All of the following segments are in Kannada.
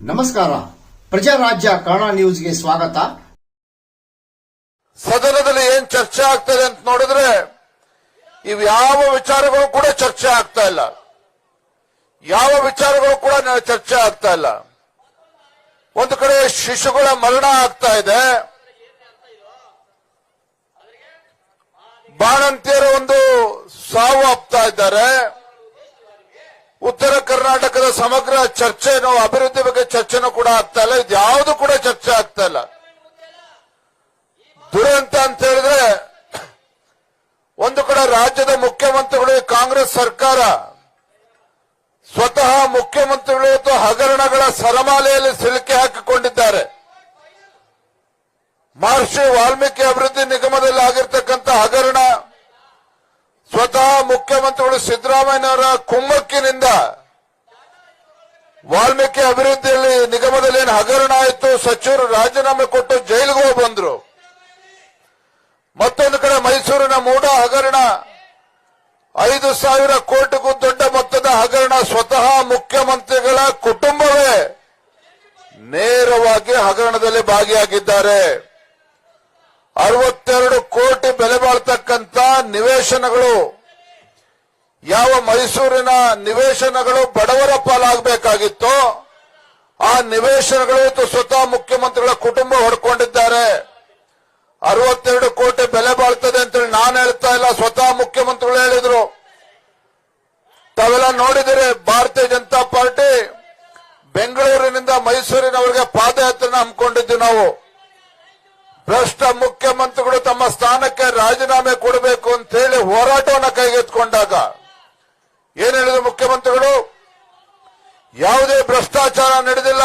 ನಮಸ್ಕಾರ. ಪ್ರಜಾರಾಜ್ಯ ಕನ್ನಡ ನ್ಯೂಸ್ಗೆ ಸ್ವಾಗತ. ಸದನದಲ್ಲಿ ಏನ್ ಚರ್ಚೆ ಆಗ್ತದೆ ಅಂತ ನೋಡಿದ್ರೆ, ಇವ್ ಯಾವ ವಿಚಾರಗಳು ಕೂಡ ಚರ್ಚೆ ಆಗ್ತಾ ಇಲ್ಲ. ಯಾವ ವಿಚಾರಗಳು ಕೂಡ ಚರ್ಚೆ ಆಗ್ತಾ ಇಲ್ಲ. ಒಂದು ಕಡೆ ಶಿಶುಗಳ ಮರಣ ಆಗ್ತಾ ಇದೆ. ಬಾಣಂತಿಯರ ಒಂದು ಸಾವು ಆಗ್ತಾ ಇದ್ದಾರೆ. ಉತ್ತರ ಕರ್ನಾಟಕದ ಸಮಗ್ರ ಚರ್ಚೆನೋ, ಅಭಿವೃದ್ಧಿ ಬಗ್ಗೆ ಚರ್ಚೆನೂ ಕೂಡ ಆಗ್ತಾ ಇಲ್ಲ. ಯಾವುದು ಕೂಡ ಚರ್ಚೆ ಆಗ್ತಾ ಇಲ್ಲ. ದುರಂತ ಅಂತ ಹೇಳಿದ್ರೆ, ಒಂದು ಕಡೆ ರಾಜ್ಯದ ಮುಖ್ಯಮಂತ್ರಿಗಳು ಕಾಂಗ್ರೆಸ್ ಸರ್ಕಾರ, ಸ್ವತಃ ಮುಖ್ಯಮಂತ್ರಿಗಳು ಹಗರಣಗಳ ಸರಮಾಲೆಯಲ್ಲಿ ಸಿಲುಕಿ ಹಾಕಿಕೊಂಡಿದ್ದಾರೆ. ಮಹರ್ಷಿ ವಾಲ್ಮೀಕಿ ಅಭಿವೃದ್ಧಿ ನಿಗಮದಲ್ಲಿ ಆಗಿರ್ತಕ್ಕಂಥ ಹಗರಣ, ಸ್ವತಃ ಮುಖ್ಯಮಂತ್ರಿಗಳು ಸಿದ್ದರಾಮಯ್ಯನವರ ಕುಮ್ಮಕ್ಕಿನಿಂದ ವಾಲ್ಮೀಕಿ ಅಭಿವೃದ್ಧಿಯಲ್ಲಿ ನಿಗಮದಲ್ಲಿ ಏನು ಹಗರಣ ಆಯಿತು, ಸಚಿವರು ರಾಜೀನಾಮೆ ಕೊಟ್ಟು ಜೈಲಿಗೆ ಬಂದ್ರು. ಮತ್ತೊಂದು ಕಡೆ ಮೈಸೂರಿನ ಮೂಡ ಹಗರಣ, ಐದು ಸಾವಿರ ಕೋಟಿಗೂ ದೊಡ್ಡ ಮೊತ್ತದ ಹಗರಣ ಸ್ವತಃ ಮುಖ್ಯಮಂತ್ರಿಗಳ ಕುಟುಂಬವೇ ನೇರವಾಗಿ ಹಗರಣದಲ್ಲಿ ಭಾಗಿಯಾಗಿದ್ದಾರೆ. ಅರವತ್ತೆರಡು ಕೋಟಿ ಬೆಲೆ ಬಾಳ್ತಕ್ಕಂತ ನಿವೇಶನಗಳು, ಯಾವ ಮೈಸೂರಿನ ನಿವೇಶನಗಳು ಬಡವರ ಪಾಲಾಗಬೇಕಾಗಿತ್ತೋ, ಆ ನಿವೇಶನಗಳು ಇವತ್ತು ಸ್ವತಃ ಮುಖ್ಯಮಂತ್ರಿಗಳ ಕುಟುಂಬ ಹೊಡ್ಕೊಂಡಿದ್ದಾರೆ. ಅರವತ್ತೆರಡು ಕೋಟಿ ಬೆಲೆ ಬಾಳ್ತದೆ ಅಂತೇಳಿ ನಾನು ಹೇಳ್ತಾ ಇಲ್ಲ, ಸ್ವತಃ ಮುಖ್ಯಮಂತ್ರಿಗಳು ಹೇಳಿದ್ರು. ತಾವೆಲ್ಲ ನೋಡಿದರೆ, ಭಾರತೀಯ ಜನತಾ ಪಾರ್ಟಿ ಬೆಂಗಳೂರಿನಿಂದ ಮೈಸೂರಿನವರಿಗೆ ಪಾದಯಾತ್ರೆ ಹಮ್ಮಿಕೊಂಡಿದ್ವಿ ನಾವು. ಭ್ರಷ್ಟ ಮುಖ್ಯಮಂತ್ರಿಗಳು ತಮ್ಮ ಸ್ಥಾನಕ್ಕೆ ರಾಜೀನಾಮೆ ಕೊಡಬೇಕು ಅಂತ ಹೇಳಿ ಹೋರಾಟವನ್ನು ಕೈಗೆತ್ತಿಕೊಂಡಾಗ ಏನ್ ಹೇಳಿದ್ರು ಮುಖ್ಯಮಂತ್ರಿಗಳು? ಯಾವುದೇ ಭ್ರಷ್ಟಾಚಾರ ನಡೆದಿಲ್ಲ.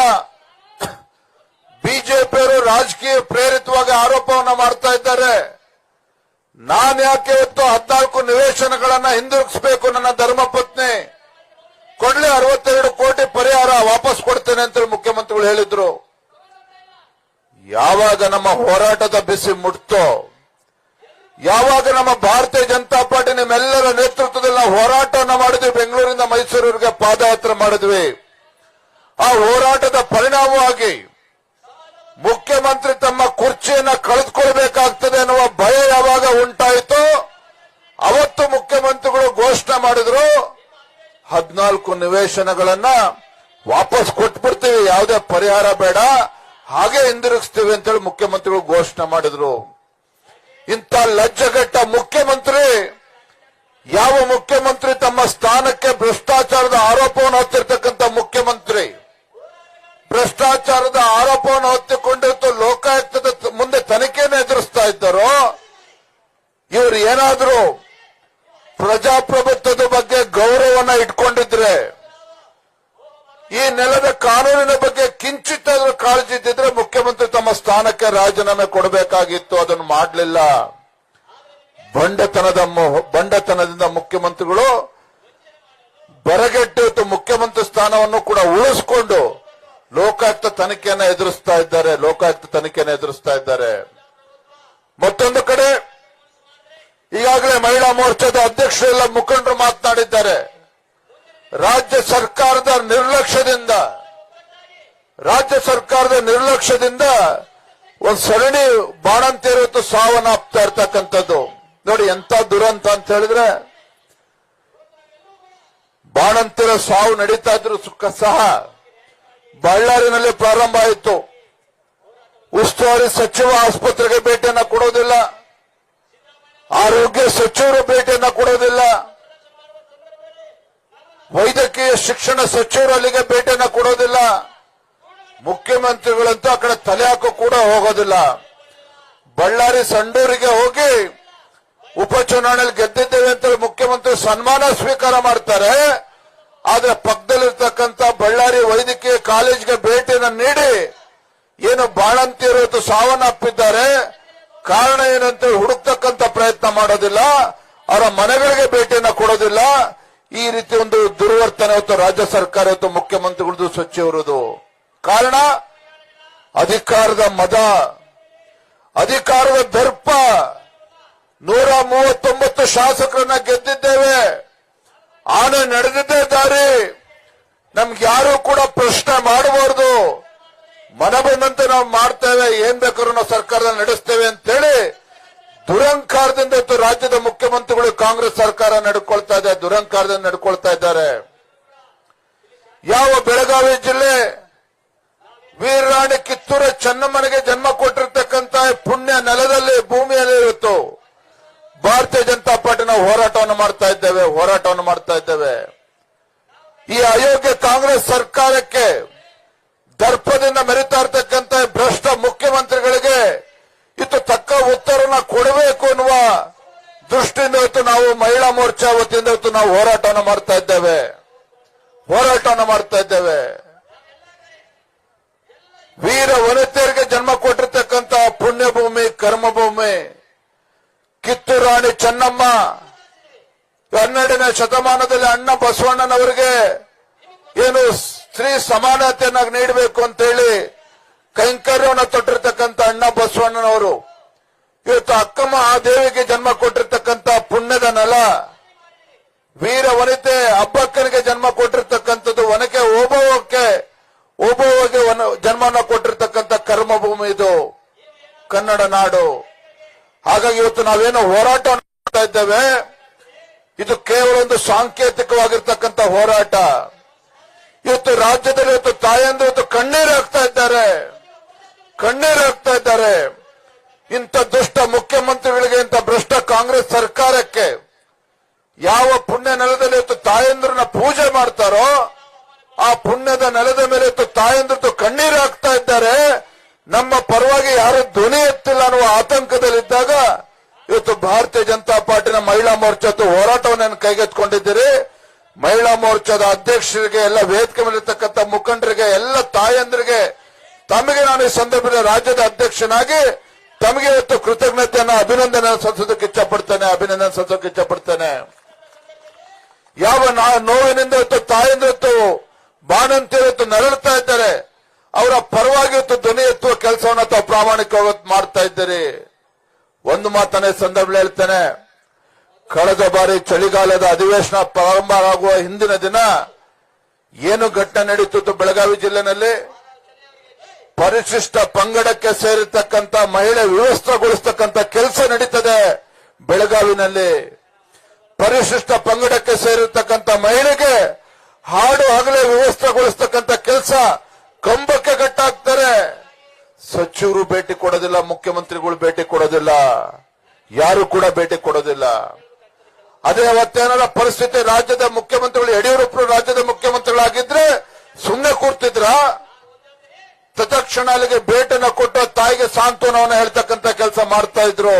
ಬಿಜೆಪಿಯವರು ರಾಜಕೀಯ ಪ್ರೇರಿತವಾಗಿ ಆರೋಪವನ್ನ ಮಾಡ್ತಾ ಇದ್ದಾರೆ. ನಾನು ಯಾಕೆ ಇವತ್ತು ಹದಿನಾಲ್ಕು ನಿವೇಶನಗಳನ್ನ ಹಿಂದಿರುಗಿಸಬೇಕು ನನ್ನ ಧರ್ಮಪತ್ನಿ ಕೊಡ್ಲಿ ಅರವತ್ತೆರಡು ಕೋಟಿ ಪರಿಹಾರ ವಾಪಸ್ ಕೊಡ್ತೇನೆ ಅಂತ ಮುಖ್ಯಮಂತ್ರಿಗಳು ಹೇಳಿದ್ರು. ಯಾವಾಗ ನಮ್ಮ ಹೋರಾಟದ ಬಿಸಿ ಮುಟ್ತೋ, ಯಾವಾಗ ನಮ್ಮ ಭಾರತೀಯ ಜನತಾ ಪಾರ್ಟಿ ನಿಮ್ಮೆಲ್ಲರ ನೇತೃತ್ವದಲ್ಲಿ ನಾವು ಹೋರಾಟವನ್ನು ಮಾಡಿದ್ವಿ, ಬೆಂಗಳೂರಿಂದ ಮೈಸೂರಿಗೆ ಪಾದಯಾತ್ರೆ ಮಾಡಿದ್ವಿ. ಆ ಹೋರಾಟದ ಪರಿಣಾಮವಾಗಿ ಮುಖ್ಯಮಂತ್ರಿ ತಮ್ಮ ಕುರ್ಚಿಯನ್ನ ಕಳೆದುಕೊಳ್ಬೇಕಾಗ್ತದೆ ಅನ್ನುವ ಭಯ ಯಾವಾಗ ಉಂಟಾಯಿತು, ಅವತ್ತು ಮುಖ್ಯಮಂತ್ರಿಗಳು ಘೋಷಣೆ ಮಾಡಿದ್ರು, ಹದಿನಾಲ್ಕು ನಿವೇಶನಗಳನ್ನ ವಾಪಸ್ ಕೊಟ್ಬಿಡ್ತೀವಿ, ಯಾವುದೇ ಪರಿಹಾರ ಬೇಡ. ಹಾಗೆ ಅಂತ ಅಂತೇಳಿ ಮುಖ್ಯಮಂತ್ರಿಗಳು ಘೋಷಣೆ ಮಾಡಿದ್ರು. ಇಂಥ ಲಜ್ಜೆಗಟ್ಟ ಮುಖ್ಯಮಂತ್ರಿ ಯಾವ ಮುಖ್ಯಮಂತ್ರಿ ತಮ್ಮ ಸ್ಥಾನಕ್ಕೆ ಭ್ರಷ್ಟಾಚಾರದ ಆರೋಪವನ್ನು ಹೊತ್ತಿರ್ತಕ್ಕಂಥ ಮುಖ್ಯಮಂತ್ರಿ? ಭ್ರಷ್ಟಾಚಾರದ ಆರೋಪವನ್ನು ಹೊತ್ತಿಕೊಂಡಿರ್ತು ಲೋಕಾಯುಕ್ತದ ಮುಂದೆ ತನಿಖೆಯನ್ನು ಎದುರಿಸ್ತಾ ಇದ್ದಾರೋ, ಇವರು ಏನಾದರೂ ಪ್ರಜಾಪ್ರಭುತ್ವದ ಬಗ್ಗೆ ಗೌರವನ ಇಟ್ಕೊಂಡಿದ್ರೆ ಈ ನೆಲದ ಕಾನೂನಿನ ಬಗ್ಗೆ ಕಿಂಚಿತ್ತಾದ್ರೂ ಕಾಳಜಿ ಇದ್ದಿದ್ರೆ ಮುಖ್ಯಮಂತ್ರಿ ತಮ್ಮ ಸ್ಥಾನಕ್ಕೆ ರಾಜೀನಾಮೆ ಕೊಡಬೇಕಾಗಿತ್ತು, ಅದನ್ನು ಮಾಡಲಿಲ್ಲ. ಬಂಡತನದ ಬಂಡತನದಿಂದ ಮುಖ್ಯಮಂತ್ರಿಗಳು ಬರಗೆಟ್ಟು ಮುಖ್ಯಮಂತ್ರಿ ಸ್ಥಾನವನ್ನು ಕೂಡ ಉಳಿಸಿಕೊಂಡು ಲೋಕಾಯುಕ್ತ ತನಿಖೆಯನ್ನು ಎದುರಿಸ್ತಾ ಇದ್ದಾರೆ, ಲೋಕಾಯುಕ್ತ ತನಿಖೆಯನ್ನು ಎದುರಿಸ್ತಾ ಇದ್ದಾರೆ. ಮತ್ತೊಂದು ಕಡೆ ಈಗಾಗಲೇ ಮಹಿಳಾ ಮೋರ್ಚಾದ ಅಧ್ಯಕ್ಷರೆಲ್ಲ ಮುಖಂಡರು ಮಾತನಾಡಿದ್ದಾರೆ. ರಾಜ್ಯ ಸರ್ಕಾರದ ರಾಜ್ಯ ಸರ್ಕಾರದ ನಿರ್ಲಕ್ಷ್ಯದಿಂದ ಒಂದು ಸರಣಿ ಬಾಣಂತಿಯರು ಇವತ್ತು ಸಾವನ್ನಪ್ತಾ ಇರ್ತಕ್ಕಂಥದ್ದು. ನೋಡಿ ಎಂತ ದುರಂತ ಅಂತ ಹೇಳಿದ್ರೆ ಬಾಣಂತಿರ ಸಾವು ನಡೀತಾ ಇದ್ರು ಸುಖ ಸಹ. ಬಳ್ಳಾರಿನಲ್ಲಿ ಪ್ರಾರಂಭ ಆಯಿತು. ಉಸ್ತುವಾರಿ ಸಚಿವ ಆಸ್ಪತ್ರೆಗೆ ಭೇಟಿಯನ್ನ ಕೊಡೋದಿಲ್ಲ. ಆರೋಗ್ಯ ಸಚಿವರು ಭೇಟಿಯನ್ನ ಕೊಡೋದಿಲ್ಲ. ವೈದ್ಯಕೀಯ ಶಿಕ್ಷಣ ಸಚಿವರು ಅಲ್ಲಿಗೆ ಭೇಟಿಯನ್ನ ಕೊಡೋದಿಲ್ಲ. ಮುಖ್ಯಮಂತ್ರಿಗಳಂತೂ ಆ ಕಡೆ ತಲೆ ಹಾಕೋ ಕೂಡ ಹೋಗೋದಿಲ್ಲ. ಬಳ್ಳಾರಿ ಸಂಡೂರಿಗೆ ಹೋಗಿ ಉಪಚುನಾವಣೆಯಲ್ಲಿ ಗೆದ್ದಿದ್ದೇವೆ ಅಂತ ಮುಖ್ಯಮಂತ್ರಿ ಸನ್ಮಾನ ಸ್ವೀಕಾರ ಮಾಡ್ತಾರೆ. ಆದ್ರೆ ಪಕ್ಕದಲ್ಲಿರ್ತಕ್ಕಂಥ ಬಳ್ಳಾರಿ ವೈದ್ಯಕೀಯ ಕಾಲೇಜ್ಗೆ ಭೇಟಿಯನ್ನು ನೀಡಿ ಏನು ಬಾಣಂತಿಯರು ಸಾವನ್ನಪ್ಪಿದ್ದಾರೆ. ಕಾರಣ ಏನಂತ ಹುಡುಕ್ತಕ್ಕಂಥ ಪ್ರಯತ್ನ ಮಾಡೋದಿಲ್ಲ. ಅವರ ಮನೆಗಳಿಗೆ ಭೇಟಿಯನ್ನು ಕೊಡೋದಿಲ್ಲ. ಈ ರೀತಿ ಒಂದು ದುರ್ವರ್ತನೆ ಇವತ್ತು ರಾಜ್ಯ ಸರ್ಕಾರ ಇವತ್ತು ಮುಖ್ಯಮಂತ್ರಿಗಳದು ಸಚಿವರದು ಕಾರಣ, ಅಧಿಕಾರದ ಮದ, ಅಧಿಕಾರದ ದರ್ಪ. ನೂರ ಮೂವತ್ತೊಂಬತ್ತು ಶಾಸಕರನ್ನ ಗೆದ್ದಿದ್ದೇವೆ. ಆನೆ ನಡೆದಿದ್ದೇ ದಾರಿ. ನಮ್ಗೆ ಯಾರು ಕೂಡ ಪ್ರಶ್ನೆ ಮಾಡಬಾರ್ದು. ಮನ ಬಂದಂತೆ ನಾವು ಮಾಡ್ತೇವೆ. ಏನ್ ಬೇಕಾದ್ರೂ ನಾವು ಸರ್ಕಾರದಲ್ಲಿ ನಡೆಸ್ತೇವೆ ಅಂತೇಳಿ ದುರಂಕಾರದಿಂದ ಇವತ್ತು ರಾಜ್ಯದ ಮುಖ್ಯಮಂತ್ರಿಗಳು ಕಾಂಗ್ರೆಸ್ ಸರ್ಕಾರ ನಡ್ಕೊಳ್ತಾ ಇದೆ, ದುರಂಕಾರದಿಂದ ನಡ್ಕೊಳ್ತಾ ಇದ್ದಾರೆ. ಯಾವ ಬೆಳಗಾವಿ ಜಿಲ್ಲೆ ವೀರರಾಣಿ ಕಿತ್ತೂರ ಚೆನ್ನಮ್ಮನಿಗೆ ಜನ್ಮ ಕೊಟ್ಟಿರ್ತಕ್ಕಂತ ಪುಣ್ಯ ನೆಲದಲ್ಲಿ, ಭೂಮಿಯಲ್ಲಿ ಇವತ್ತು ಭಾರತೀಯ ಜನತಾ ಪಾರ್ಟಿ ನಾವು ಹೋರಾಟವನ್ನು ಮಾಡ್ತಾ ಇದ್ದೇವೆ, ಹೋರಾಟವನ್ನು ಮಾಡ್ತಾ ಇದ್ದೇವೆ. ಈ ಅಯೋಗ್ಯ ಕಾಂಗ್ರೆಸ್ ಸರ್ಕಾರಕ್ಕೆ ದರ್ಪದಿಂದ ಮೆರಿತಾ ಇರ್ತಕ್ಕಂಥ ಭ್ರಷ್ಟ ಮುಖ್ಯಮಂತ್ರಿಗಳಿಗೆ ಇತ್ತು ತಕ್ಕ ಉತ್ತರನ ಕೊಡಬೇಕು ಅನ್ನುವ ದೃಷ್ಟಿಯಿಂದ ಇವತ್ತು ನಾವು ಮಹಿಳಾ ಮೋರ್ಚಾ ವತಿಯಿಂದ ಇವತ್ತು ನಾವು ಹೋರಾಟವನ್ನು ಮಾಡ್ತಾ ಇದ್ದೇವೆ. ಹೋರಾಟವನ್ನು ಮಾಡ್ತಾ ಇದ್ದೇವೆ. ವೀರ ವನಿತೆಯರಿಗೆ ಜನ್ಮ ಕೊಟ್ಟಿರ್ತಕ್ಕಂಥ ಪುಣ್ಯಭೂಮಿ, ಕರ್ಮಭೂಮಿ, ಕಿತ್ತೂರಾಣಿ ಚೆನ್ನಮ್ಮ, ಹನ್ನೆರಡನೇ ಶತಮಾನದಲ್ಲಿ ಅಣ್ಣ ಬಸವಣ್ಣನವರಿಗೆ ಏನು ಸ್ತ್ರೀ ಸಮಾನತೆಯನ್ನ ನೀಡಬೇಕು ಅಂತೇಳಿ ಕೈಂಕರ್ಯವನ್ನು ತೊಟ್ಟಿರ್ತಕ್ಕಂಥ ಅಣ್ಣ ಬಸವಣ್ಣನವರು. ಇವತ್ತು ಅಕ್ಕಮ್ಮ ಆ ದೇವಿಗೆ ಜನ್ಮ ಕೊಟ್ಟಿರ್ತಕ್ಕಂಥ ಪುಣ್ಯದ ನೆಲ. ವೀರ ವನಿತೆ ಅಬ್ಬಕ್ಕನಿಗೆ ಜನ್ಮ ಕೊಟ್ಟಿರ್ತಕ್ಕಂಥದ್ದು ಒನಕೆ ಓಬವ್ವಕ್ಕೆ ವನ ಜನ್ಮನ ಕೊಟ್ಟಿರ್ತಕ್ಕಂಥ ಕರ್ಮಭೂಮಿ ಇದು. ಕನ್ನಡ ನಾಡು. ಹಾಗಾಗಿ ಇವತ್ತು ನಾವೇನು ಹೋರಾಟ ಮಾಡ್ತಾ ಇದ್ದೇವೆ. ಇದು ಕೇವಲ ಒಂದು ಸಾಂಕೇತಿಕವಾಗಿರ್ತಕ್ಕಂಥ ಹೋರಾಟ. ಇವತ್ತು ರಾಜ್ಯದಲ್ಲಿ ಇವತ್ತು ತಾಯಂದು ಇವತ್ತು ಕಣ್ಣೀರು ಹಾಕ್ತಾ ಇದ್ದಾರೆ. ಕಣ್ಣೀರು ಹಾಕ್ತಾ ಇದ್ದಾರೆ. ಇಂಥ ದುಷ್ಟ ಮುಖ್ಯಮಂತ್ರಿಗಳಿಗೆ ಇಂಥ ಭ್ರಷ್ಟ ಕಾಂಗ್ರೆಸ್ ಸರ್ಕಾರಕ್ಕೆ ಯಾವ ಪುಣ್ಯ ನೆಲದಲ್ಲಿ ಇವತ್ತು ತಾಯಂದ್ರನ್ನ ಪೂಜೆ ಮಾಡ್ತಾರೋ ಆ ಪುಣ್ಯದ ನೆಲದ ಮೇಲೆ ತಾಯಂದ್ರತು ಕಣ್ಣೀರು ಹಾಕ್ತಾ ಇದ್ದಾರೆ. ನಮ್ಮ ಪರವಾಗಿ ಯಾರು ಧ್ವನಿ ಎತ್ತಿಲ್ಲ ಅನ್ನುವ ಆತಂಕದಲ್ಲಿದ್ದಾಗ ಇವತ್ತು ಭಾರತೀಯ ಜನತಾ ಪಾರ್ಟಿನ ಮಹಿಳಾ ಮೋರ್ಚಾದ ಹೋರಾಟವನ್ನು ಕೈಗೆತ್ತಿಕೊಂಡಿದ್ದೀರಿ. ಮಹಿಳಾ ಮೋರ್ಚಾದ ಅಧ್ಯಕ್ಷರಿಗೆ ಎಲ್ಲ ವೇದಿಕೆ ಮೇಲಿರ್ತಕ್ಕಂಥ ಮುಖಂಡರಿಗೆ ಎಲ್ಲ ತಾಯಂದ್ರಿಗೆ ತಮಗೆ ನಾನು ಈ ಸಂದರ್ಭದಲ್ಲಿ ರಾಜ್ಯದ ಅಧ್ಯಕ್ಷನಾಗಿ ತಮಗೆ ಇವತ್ತು ಕೃತಜ್ಞತೆಯನ್ನು ಅಭಿನಂದನೆ ಸಲ್ಲಿಸೋದಕ್ಕೆ ಇಚ್ಛಪಡ್ತೇನೆ, ಅಭಿನಂದನೆ ಸಲ್ಲಿಸೋಕೆ ಇಚ್ಛಪಡ್ತೇನೆ. ಯಾವ ನೋವಿನಿಂದ ಇವತ್ತು ತಾಯಂದ್ರ ಬಾಣಂತಿಯರು ಇವತ್ತು ನರಳ್ತಾ ಇದ್ದಾರೆ. ಅವರ ಪರವಾಗಿ ಇವತ್ತು ಧ್ವನಿ ಎತ್ತುವ ಕೆಲಸವನ್ನ ತಾವು ಪ್ರಾಮಾಣಿಕವಾಗಿ ಮಾಡ್ತಾ ಇದ್ದೀರಿ. ಒಂದು ಮಾತನೇ ಸಂದರ್ಭ ಹೇಳ್ತೇನೆ. ಕಳೆದ ಬಾರಿ ಚಳಿಗಾಲದ ಅಧಿವೇಶನ ಪ್ರಾರಂಭ ಆಗುವ ಹಿಂದಿನ ದಿನ ಏನು ಘಟನೆ ನಡೀತಿತ್ತು ಬೆಳಗಾವಿ ಜಿಲ್ಲೆನಲ್ಲಿ? ಪರಿಶಿಷ್ಟ ಪಂಗಡಕ್ಕೆ ಸೇರಿರ್ತಕ್ಕಂಥ, ಮಹಿಳೆ ವ್ಯವಸ್ಥೆಗೊಳಿಸ್ತಕ್ಕಂಥ ಕೆಲಸ ನಡೀತದೆ ಬೆಳಗಾವಿನಲ್ಲಿ. ಪರಿಶಿಷ್ಟ ಪಂಗಡಕ್ಕೆ ಸೇರಿರ್ತಕ್ಕಂಥ ಮಹಿಳೆಗೆ ಹಾಡು ಹಗಲೇ ಕೆಲಸ ಕಂಬಕ್ಕೆ ಗಟ್ಟಾಗ್ತಾರೆ ಸಚಿವರು ಭೇಟಿ ಕೊಡೋದಿಲ್ಲ, ಮುಖ್ಯಮಂತ್ರಿಗಳು ಭೇಟಿ ಕೊಡೋದಿಲ್ಲ, ಯಾರು ಕೂಡ ಭೇಟಿ ಕೊಡೋದಿಲ್ಲ. ಅದೇ ಅವತ್ತೇನಾರ ಪರಿಸ್ಥಿತಿ ರಾಜ್ಯದ ಮುಖ್ಯಮಂತ್ರಿಗಳು ಯಡಿಯೂರಪ್ಪರು ರಾಜ್ಯದ ಮುಖ್ಯಮಂತ್ರಿಗಳಾಗಿದ್ರೆ ಸುಮ್ಮನೆ ಕೂರ್ತಿದ್ರ ತತ್ಕ್ಷಣ ಅಲ್ಲಿಗೆ ಭೇಟನ ಕೊಟ್ಟ ತಾಯಿಗೆ ಸಾಂತ್ವನವನ್ನ ಹೇಳ್ತಕ್ಕಂಥ ಕೆಲಸ ಮಾಡ್ತಾ ಇದ್ರು.